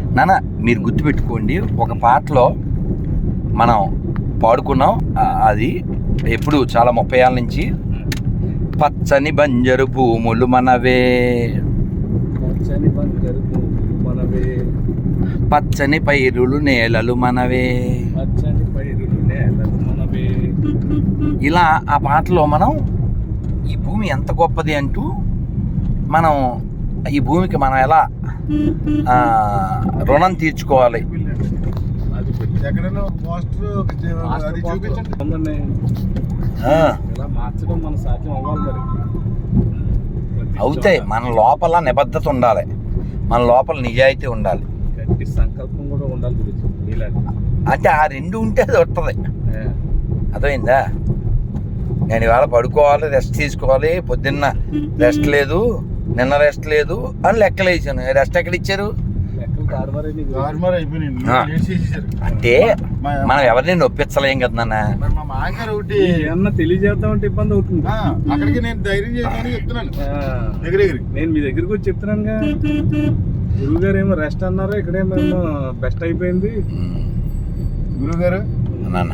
నాన్న మీరు గుర్తుపెట్టుకోండి ఒక పాటలో మనం పాడుకున్నాం అది ఎప్పుడు చాలా ముప్పై ఏళ్ళ నుంచి. పచ్చని బంజరు భూములు మనవే. పచ్చని పువ్వులు మనవే. పచ్చని పైరులు నేలలు మనవే. పచ్చని పైరులు నేలలు మనవే. ఇలా ఆ పాటలో మనం ఈ భూమి ఎంత గొప్పది అంటూ మనం ఈ భూమికి మనం ఎలా ఆ, రుణం తీర్చుకోవాలి? అవుతాయి మన లోపల నిబద్ధత ఉండాలి. మన లోపల నిజాయితీ ఉండాలి. సంకల్పం కూడా ఉండాలి అంటే ఆ రెండు ఉంటే అది వస్తుంది అర్థమైందా? నేను ఇవాళ పడుకోవాలి రెస్ట్ తీసుకోవాలి పొద్దున్న రెస్ట్ లేదు. నిన్న రెస్ట్ లేదు అని లెక్కలు వేసాను. రెస్ట్ ఎక్కడ ఇచ్చారు? అంటే మనం ఎవరిని నొప్పించలేం కదా నాన్న. మరి మా మామగారు ఒకటి ఏమన్నా తెలియజేద్దామంటే ఇబ్బంది అవుతుంది. ఆ, అక్కడికి నేను ధైర్యం చెప్తున్నాను. దగ్గర నేను మీ దగ్గరికి వచ్చి చెప్తున్నానుగా గురువు గారు ఏమో రెస్ట్ అన్నారు ఇక్కడేమో బెస్ట్ అయిపోయింది. గురువు గారు నాన్న.